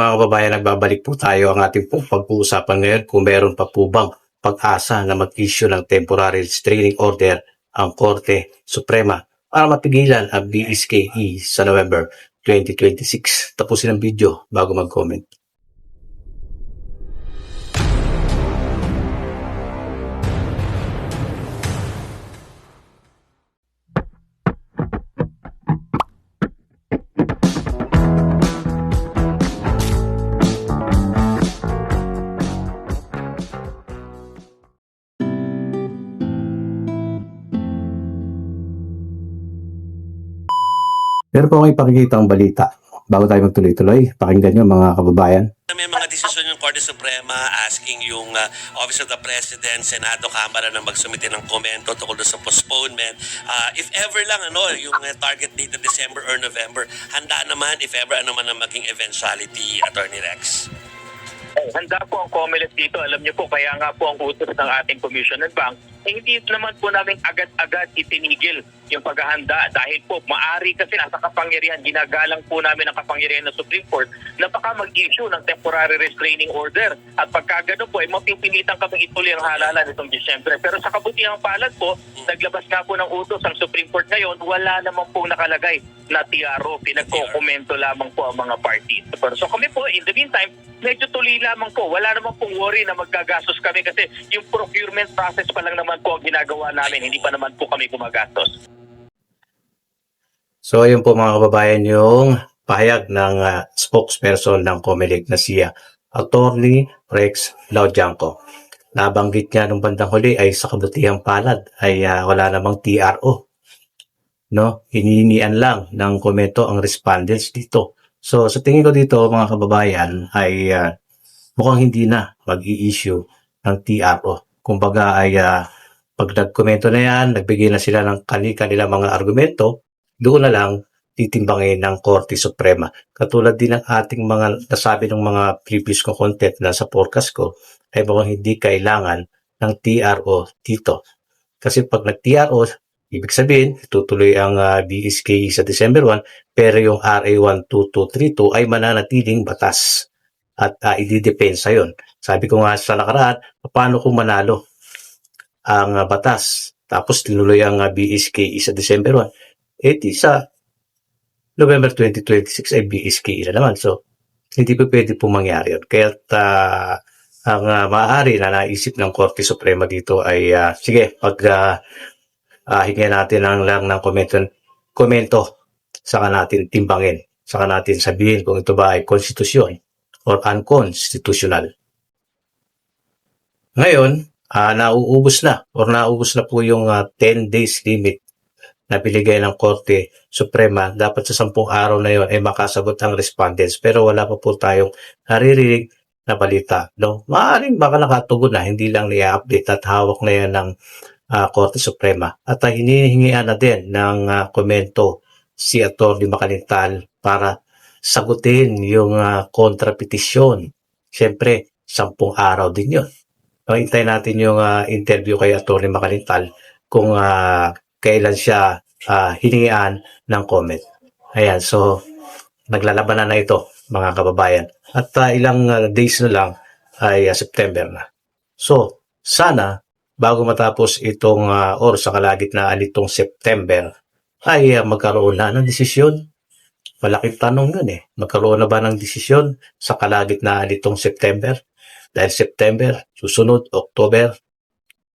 mga kababayan, nagbabalik po tayo ang ating pong pag-uusapan ngayon kung meron pa po bang pag-asa na mag-issue ng temporary restraining order ang Korte Suprema para mapigilan ang BSKE sa November 2026. Tapusin ang video bago mag-comment. Po akong ipakikita ang balita bago tayo magtuloy-tuloy. Pakinggan nyo mga kababayan. May mga desisyon yung Korte Suprema asking yung uh, Office of the President, Senado, Kamara na magsumite ng komento tungkol sa postponement. Uh, if ever lang, ano, yung uh, target date na December or November, handa naman, if ever, ano man ang maging eventuality, Attorney Rex. Eh, Handa po ang COMELEC dito. Alam niyo po, kaya nga po ang utos ng ating Commission and Bank, eh, hindi naman po namin agad-agad itinigil yung paghahanda dahil po maari kasi nasa kapangyarihan, ginagalang po namin ang kapangyarihan ng Supreme Court na baka mag-issue ng temporary restraining order. At pagka gano'n po, ay mapipilitan kami ituloy ang halalan nitong Disyembre. Pero sa kabutihang palad po, naglabas nga po ng utos ang Supreme Court ngayon, wala naman pong nakalagay na TRO. Pinagkokomento lamang po ang mga parties. So kami po, in the meantime, medyo tuloy lamang po. Wala naman pong worry na maggagastos kami kasi yung procurement process pa lang naman po ang ginagawa namin. Hindi pa naman po kami gumagastos. So ayun po mga kababayan yung pahayag ng ah, spokesperson ng COMELEC na siya, Attorney Rex Laudianco. Nabanggit niya nung bandang huli ay sa kabutihang palad ay ah, wala namang TRO. No? Hinihinian lang ng komento ang respondents dito. So sa tingin ko dito mga kababayan ay ah, mukhang hindi na mag-i-issue ng TRO. Kumbaga ay ah, pag nagkomento na yan, nagbigay na sila ng kani-kanila mga argumento, doon na lang titimbangin ng Korte Suprema. Katulad din ng ating mga nasabi ng mga previous ko content na sa forecast ko, ay mukhang hindi kailangan ng TRO dito. Kasi pag nag-TRO, ibig sabihin, tutuloy ang uh, BSKE sa December 1, pero yung RA 12232 ay mananatiling batas at uh, ididepensa yon. Sabi ko nga sa nakaraan, paano kung manalo ang uh, batas? Tapos tinuloy ang uh, BSKE sa December 1 eh di sa November 2026 ay BSKE na naman. So, hindi pa pwede po mangyari yun. Kaya uh, ang uh, maaari na naisip ng Korte Suprema dito ay, uh, sige, pag uh, uh, hingin natin ang lang ng komento, komento, saka natin timbangin, saka natin sabihin kung ito ba ay konstitusyon or unconstitutional. Ngayon, uh, nauubos na or nauubos na po yung uh, 10 days limit na binigay ng Korte Suprema, dapat sa sampung araw na yon ay makasagot ang respondents. Pero wala pa po tayong naririnig na balita. No? Maaaring baka nakatugon na, hindi lang niya-update at hawak na yan ng uh, Korte Suprema. At uh, hinihingian na din ng uh, komento si Atty. Makalintal para sagutin yung uh, kontrapetisyon. Siyempre, sampung araw din yun. No, hintayin natin yung uh, interview kay Atty. Makalintal kung uh, kailan siya uh, hiningian ng comment. Ayan, so naglalaban na na ito mga kababayan. At uh, ilang uh, days na lang ay uh, September na. So, sana bago matapos itong uh, or sa kalagitnaan nitong September ay uh, magkaroon na ng desisyon. Malaking tanong yun eh. Magkaroon na ba ng desisyon sa kalagitnaan nitong September? Dahil September, susunod, October.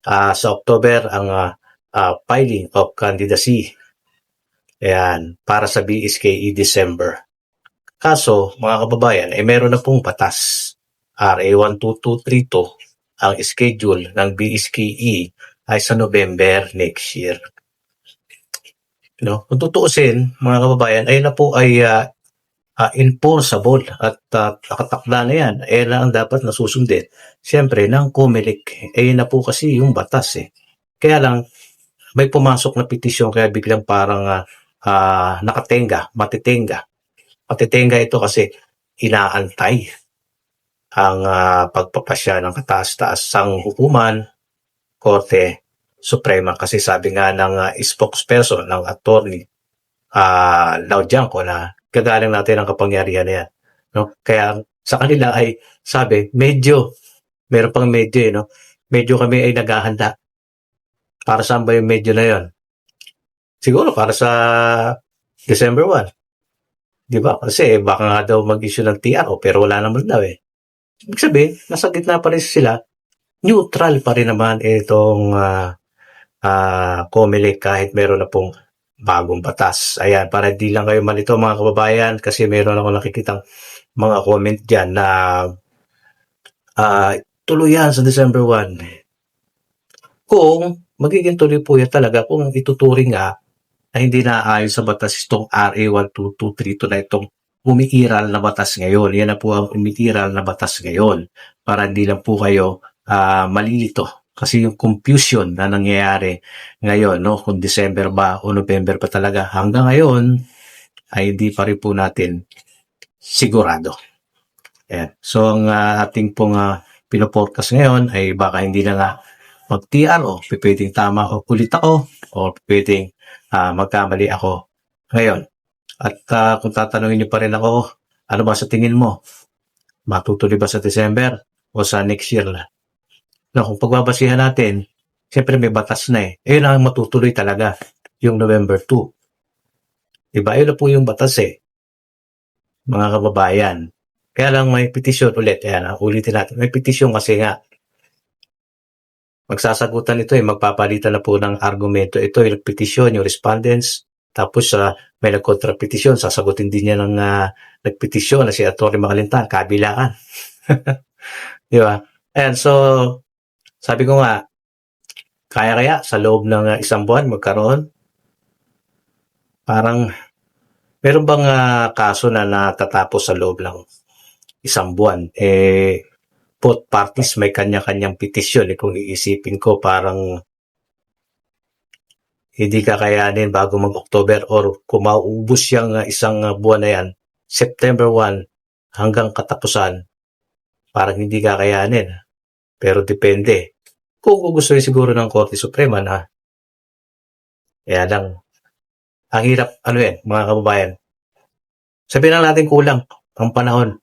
Uh, sa October, ang uh, uh, filing of candidacy. Ayan, para sa BSKE December. Kaso, mga kababayan, ay eh, meron na pong batas. RA 12232, ang schedule ng BSKE ay sa November next year. No? Kung tutuusin, mga kababayan, ay na po ay uh, uh, enforceable at uh, nakatakda na yan. Eh na ang dapat nasusundin. Siyempre, ng COMELEC, eh na po kasi yung batas eh. Kaya lang, may pumasok na petisyon kaya biglang parang uh, uh, nakatenga, matitenga. Matitenga ito kasi inaantay ang uh, pagpapasya ng kataas-taasang hukuman, Korte Suprema. Kasi sabi nga ng uh, spokesperson ng attorney uh, Laudianco na gagaling natin ang kapangyarihan na yan. No? Kaya sa kanila ay sabi, medyo, meron pang medyo eh, no? Medyo kami ay naghahanda. Para saan ba yung medyo na yon? Siguro para sa December 1. Di ba? Kasi baka nga daw mag-issue ng TRO pero wala naman daw eh. Ibig sabihin, nasa gitna pa rin sila. Neutral pa rin naman itong uh, uh, COMELEC kahit meron na pong bagong batas. Ayan, para di lang kayo malito mga kababayan kasi meron ako nakikitang mga comment dyan na uh, tuloy yan sa December 1. Kung magiging tuloy po yan talaga kung ituturing nga na hindi na ayon sa batas itong RA 1223 na itong umiiral na batas ngayon. Yan na po ang umiiral na batas ngayon para hindi lang po kayo uh, malilito. Kasi yung confusion na nangyayari ngayon, no, kung December ba o November pa talaga, hanggang ngayon ay hindi pa rin po natin sigurado. Ayan. So, ang uh, ating pong uh, pinoporkas ngayon ay baka hindi na nga mag-TR o pwedeng tama o ulit ako o pwedeng uh, magkamali ako ngayon. At uh, kung tatanungin niyo pa rin ako, ano ba sa tingin mo? Matutuloy ba sa December o sa next year na? No, kung pagbabasihan natin, siyempre may batas na eh. Ayun ang matutuloy talaga, yung November 2. Diba? Ayun na po yung batas eh. Mga kababayan. Kaya lang may petisyon ulit. Ayan, ulitin natin. May petisyon kasi nga, magsasagutan ito eh, magpapalitan na po ng argumento. Ito yung petisyon, yung respondents, tapos uh, may nagkontrapetisyon, sasagutin din niya ng uh, nagpetisyon na si Atty. Magalintan, kabilaan. Di ba? Ayan, so, sabi ko nga, kaya-kaya sa loob ng uh, isang buwan magkaroon? Parang, meron bang uh, kaso na natatapos sa loob ng isang buwan? Eh, both parties may kanya-kanyang petisyon. Eh, kung iisipin ko, parang hindi kakayanin bago mag-October or kung mauubos yung uh, isang uh, buwan na yan, September 1 hanggang katapusan, parang hindi kakayanin. Pero depende. Kung gugustuhin siguro ng Korte Suprema na kaya lang, ang hirap, ano yan, mga kababayan. Sabihin lang natin kulang ang panahon.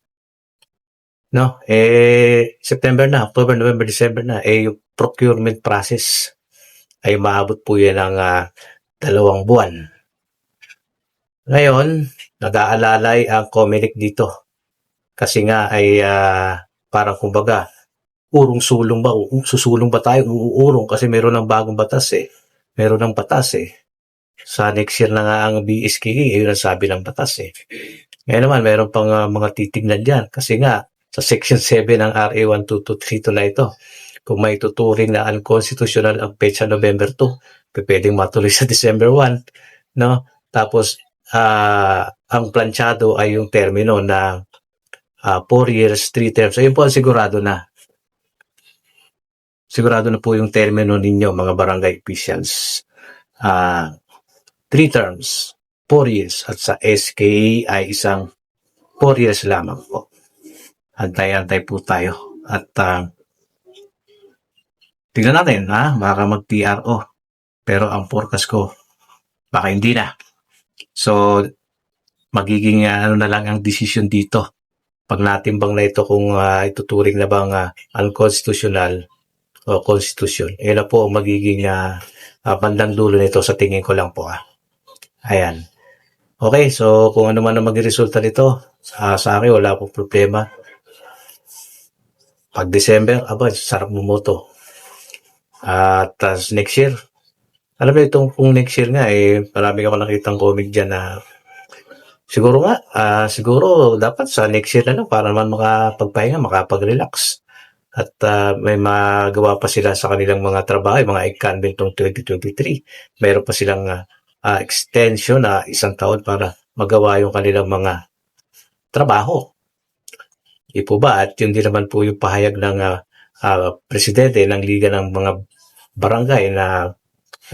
No? Eh, September na, October, November, December na, eh, yung procurement process ay maabot po yan ng uh, dalawang buwan. Ngayon, nag-aalalay ang Comelec dito. Kasi nga ay uh, parang kumbaga, urong sulong ba? U- susulong ba tayo? Uurong kasi meron ng bagong batas eh. Meron ng batas eh. Sa next year na nga ang BSKE, yun ang sabi ng batas eh. Ngayon naman, meron pang uh, mga titignan dyan. Kasi nga, sa Section 7 ng RA 1223 na ito, kung may tuturing na unconstitutional ang petsa November 2, pwedeng matuloy sa December 1. No? Tapos, uh, ang planchado ay yung termino na 4 uh, years, 3 terms. Ayun po ang sigurado na sigurado na po yung termino ninyo, mga barangay officials. Uh, three terms, four years. At sa SKA ay isang four years lamang po. Antay-antay po tayo. At uh, tignan natin, ha? Baka mag-PRO. Pero ang forecast ko, baka hindi na. So, magiging uh, ano na lang ang decision dito. Pag natimbang na ito kung uh, ituturing na bang uh, unconstitutional o konstitusyon. Yan na po ang magiging uh, uh, bandang dulo nito sa tingin ko lang po. Ah. Ayan. Okay, so kung ano man ang maging resulta nito, sa, sa akin wala pong problema. Pag December, aba, sarap mumoto. At uh, next year, alam mo itong kung next year nga, eh, marami ako nakitang comic dyan na siguro nga, uh, siguro dapat sa next year na lang para naman makapagpahinga, makapag-relax at uh, may magawa pa sila sa kanilang mga trabaho, mga ng 2023. Mayroon pa silang uh, uh, extension na isang taon para magawa yung kanilang mga trabaho. Di po ba? At yun din naman po yung pahayag ng uh, uh, presidente ng Liga ng mga Barangay na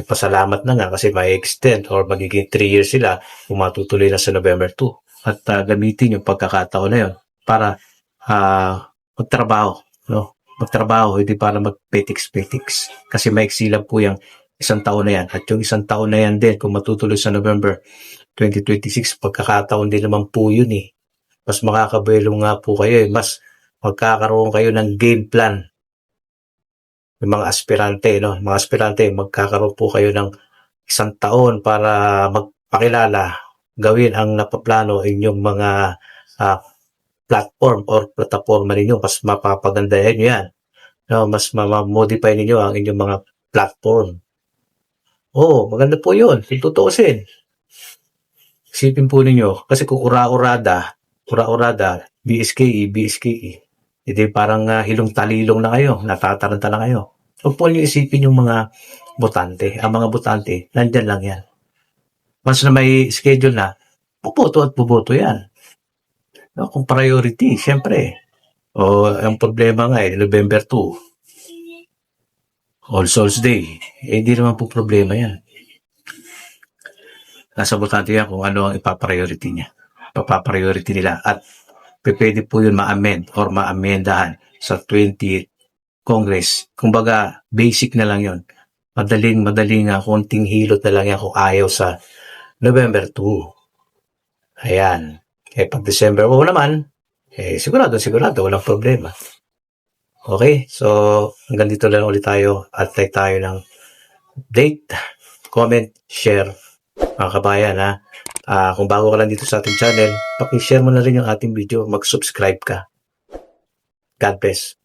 pasalamat na nga kasi may extend or magiging 3 years sila kung matutuloy na sa November 2. At uh, gamitin yung pagkakataon na yun para uh, magtrabaho no? Magtrabaho, hindi para mag-petix-petix. Kasi maiksi lang po yung isang taon na yan. At yung isang taon na yan din, kung matutuloy sa November 2026, pagkakataon din naman po yun eh. mas makakabuelo nga po kayo eh. Mas magkakaroon kayo ng game plan. Yung mga aspirante, no? Mga aspirante, magkakaroon po kayo ng isang taon para magpakilala, gawin ang napaplano inyong mga ah, platform or plataforma ninyo. Mas mapapagandahin nyo yan. No, mas mamamodify ninyo ang inyong mga platform. Oo, maganda po yun. Tutuusin. Isipin po ninyo, kasi kung ura-urada, ura-urada, BSKE, BSKE, hindi parang ah, hilong talilong na kayo, natataranta na kayo. Huwag po niyo isipin yung mga botante. Ang mga botante, nandyan lang yan. Once na may schedule na, puputo at puputo yan. No, kung priority, syempre. O, ang problema nga eh, November 2, All Souls Day. Eh, hindi naman po problema yan. Nasa botante yan kung ano ang ipapriority niya. Papapriority nila. At pwede po yun ma-amend or ma-amendahan sa 20th Congress. Kumbaga, basic na lang yun. Madaling, madaling nga, konting hilot na lang yan kung ayaw sa November 2. Ayan. Eh, pag December 1 naman, eh, sigurado, sigurado, walang problema. Okay, so hanggang dito lang ulit tayo at like tayo ng date, comment, share, mga kabayan ha. Ah, kung bago ka lang dito sa ating channel, paki-share mo na rin yung ating video, mag-subscribe ka. God bless.